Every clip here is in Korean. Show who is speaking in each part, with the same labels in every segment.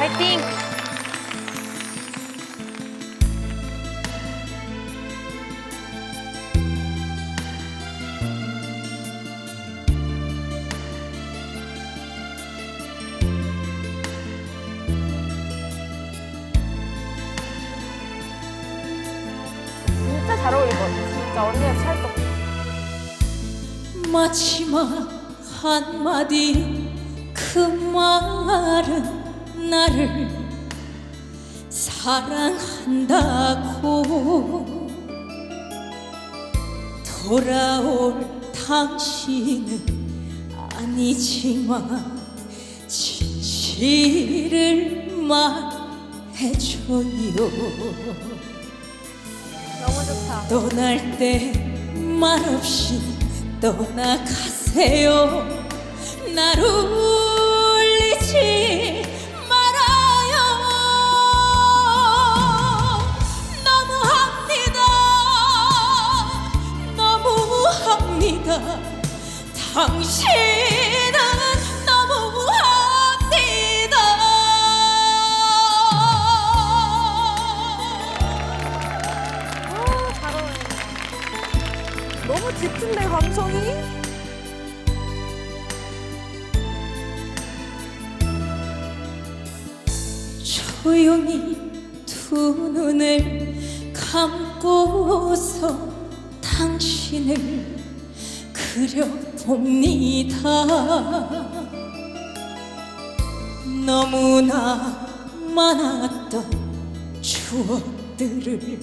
Speaker 1: 화이팅! 진짜 잘 어울릴 것 같아. 진짜 언니가 찰떡.
Speaker 2: 마지막 한마디 그 말은 나를 사랑한다고 돌아올 당신은 아니지만 진실을 말해줘요
Speaker 1: 너무 좋다.
Speaker 2: 떠날 때 말없이 떠나가세요 날울 너무합니다 당신은 너무 합니다
Speaker 1: 오, 잘 어울린다. 너무 짙은데, 감성이?
Speaker 2: 조용히 두 눈을 감고서 당신을 그려봅니다. 너무나 많았던 추억들을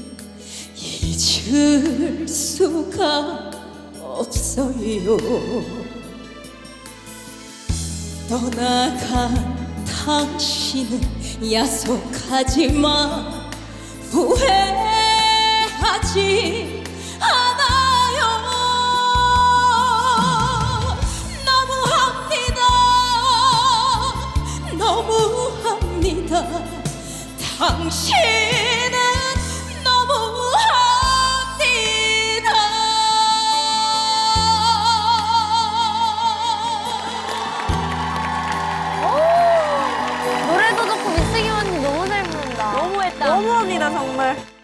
Speaker 2: 잊을 수가 없어요. 떠나간 당신은 야속하지만 후회 당신은 너무합니다
Speaker 1: 노래도 좋고 미스기 언니 너무 잘 부른다. 너무했다.
Speaker 3: 너무합니다 정말.